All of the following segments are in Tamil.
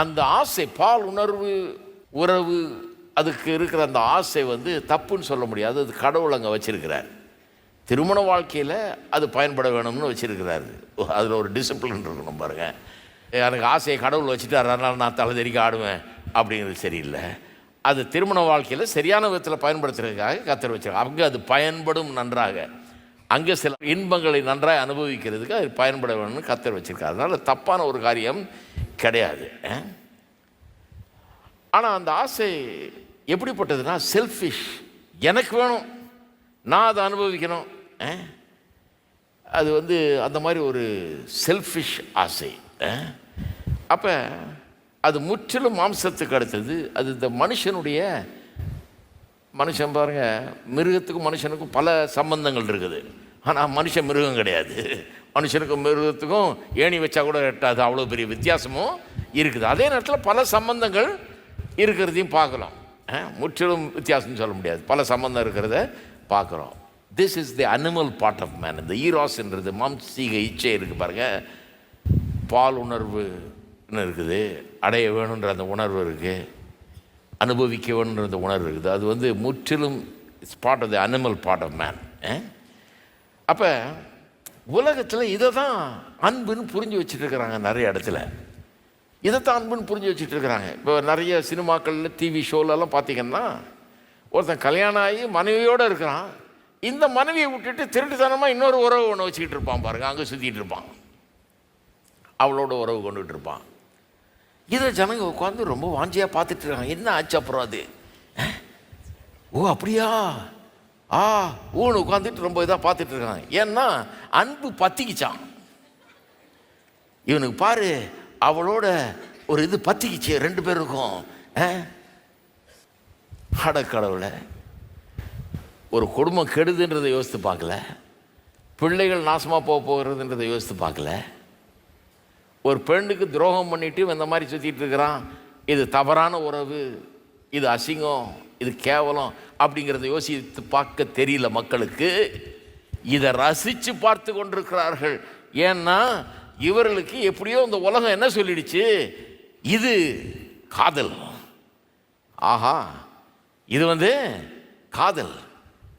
அந்த ஆசை பால் உணர்வு உறவு அதுக்கு இருக்கிற அந்த ஆசை வந்து தப்புன்னு சொல்ல முடியாது. அது கடவுள் அங்கே வச்சிருக்கிறார். திருமண வாழ்க்கையில் அது பயன்பட வேணும்னு வச்சிருக்கிறாரு. அதில் ஒரு டிசிப்ளின் இருக்கணும் பாருங்க. எனக்கு ஆசையை கடவுள் வச்சுட்டார் அதனால் நான் தலை தெரிக்க ஆடுவேன் அப்படிங்கிறது சரியில்லை. அது திருமண வாழ்க்கையில் சரியான விதத்தில் பயன்படுத்துறதுக்காக கத்தர் வச்சிருக்காங்க அங்கே அது பயன்படும் நன்றாக. அங்கே சில இன்பங்களை நன்றாக அனுபவிக்கிறதுக்கு அது பயன்பட வேணும்னு கத்தர் வச்சிருக்காரு. அதனால் தப்பான ஒரு காரியம் கிடையாது ஆனால் அந்த ஆசை எப்படிப்பட்டதுன்னா செல்ஃபிஷ் எனக்கு வேணும் நான் அதை அனுபவிக்கணும் அது வந்து அந்த மாதிரி ஒரு செல்ஃபிஷ் ஆசை அப்போ அது முற்றிலும் மாம்சத்துக்கு அடுத்தது. அது இந்த மனுஷனுடைய மனுஷன் பாருங்கள் மிருகத்துக்கும் மனுஷனுக்கும் பல சம்பந்தங்கள் இருக்குது. ஆனால் மனுஷன் மிருகம் கிடையாது. மனுஷனுக்கும் மிருகத்துக்கும் ஏணி வச்சா கூட எட்டாது. அவ்வளோ பெரிய வித்தியாசமும் இருக்குது. அதே நேரத்தில் பல சம்பந்தங்கள் இருக்கிறதையும் பார்க்கலாம் முற்றிலும் வித்தியாசம்னு சொல்ல முடியாது. பல சம்பந்தம் இருக்கிறத பார்க்குறோம். This is the animal part of man இந்த ஈராஸ்ன்றது மாம்சீக இச்சை இருக்குது பாருங்கள் பால் உணர்வுன்னு இருக்குது. அடைய வேணுன்ற அந்த உணர்வு இருக்குது அனுபவிக்க வேணுன்ற அந்த உணர்வு இருக்குது. அது வந்து முற்றிலும் it's part of the animal part of man அப்போ உலகத்தில் இதை தான் அன்புன்னு புரிஞ்சு வச்சுட்டு இருக்கிறாங்க நிறைய இடத்துல. இதைத்தான் அன்புன்னு புரிஞ்சு வச்சுட்டு இருக்கிறாங்க இப்போ நிறைய சினிமாக்களில் டிவி ஷோலெல்லாம் பார்த்தீங்கன்னா ஒருத்தன் கல்யாணம் ஆகி மனைவியோடு இருக்கிறான். இந்த மனைவியை விட்டுட்டு திருட்டுத்தனமாக இன்னொரு உறவு ஒன்று வச்சுக்கிட்டு இருப்பான் பாருங்கள் அங்கே சுற்றிட்டு இருப்பான். அவளோட உறவு கொண்டுகிட்டு இருப்பான். இதை ஜனங்க உட்காந்து ரொம்ப வாஞ்சியாக பார்த்துட்டு இருக்காங்க. என்ன ஆச்சு அப்புறம் அது? ஓ அப்படியா? ஆ ஊன்னு உட்காந்துட்டு ரொம்ப இதாக பார்த்துட்டு இருக்காங்க ஏன்னா அன்பு பத்திக்கிச்சான் இவனுக்கு பாரு அவளோட ஒரு இது பத்திக்கிச்சு ரெண்டு பேருக்கும் இருக்கும். அட ஒரு குடும்பம் கெடுதுன்றதை யோசித்து பார்க்கல. பிள்ளைகள் நாசமாக போக போகிறதுன்றதை யோசித்து பார்க்கல. ஒரு பெண்ணுக்கு துரோகம் பண்ணிவிட்டு இந்த மாதிரி சுற்றிட்டு இருக்கிறான். இது தவறான உறவு. இது அசிங்கம். இது கேவலம் அப்படிங்கிறத யோசித்து பார்க்க தெரியல மக்களுக்கு. இதை ரசித்து பார்த்து கொண்டிருக்கிறார்கள். ஏன்னா இவர்களுக்கு எப்படியோ இந்த உலகம் என்ன சொல்லிடுச்சு? இது காதல். ஆஹா இது வந்து காதல்.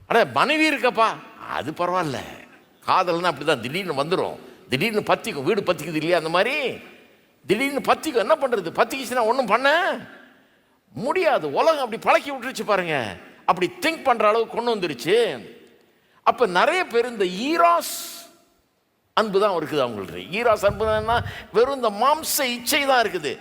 அட மனைவி இருக்கப்பா. அது பரவாயில்ல. காதல்னா அப்படி தான் திடீர்னு வந்துடும் திடீர்னு பத்திக்கும் வீடு பத்திக்குது இல்லையா அந்த மாதிரி? திடீர்னு பத்திக்கும் என்ன பண்ணுறது பத்திக்கிச்சுன்னா ஒன்றும் பண்ண? முடியாது. உலகம் அப்படி பழக்கி விட்டுருச்சு பாருங்க. அப்படி திங்க் பண்ணுற அளவுக்கு கொண்டு வந்துருச்சு. அப்போ நிறைய பேர் இந்த ஈராஸ் அன்பு தான் இருக்குது அவங்களுக்கு ஈராஸ் அன்பு தான் வெறும் இந்த மாம்ச இச்சை தான் இருக்குது.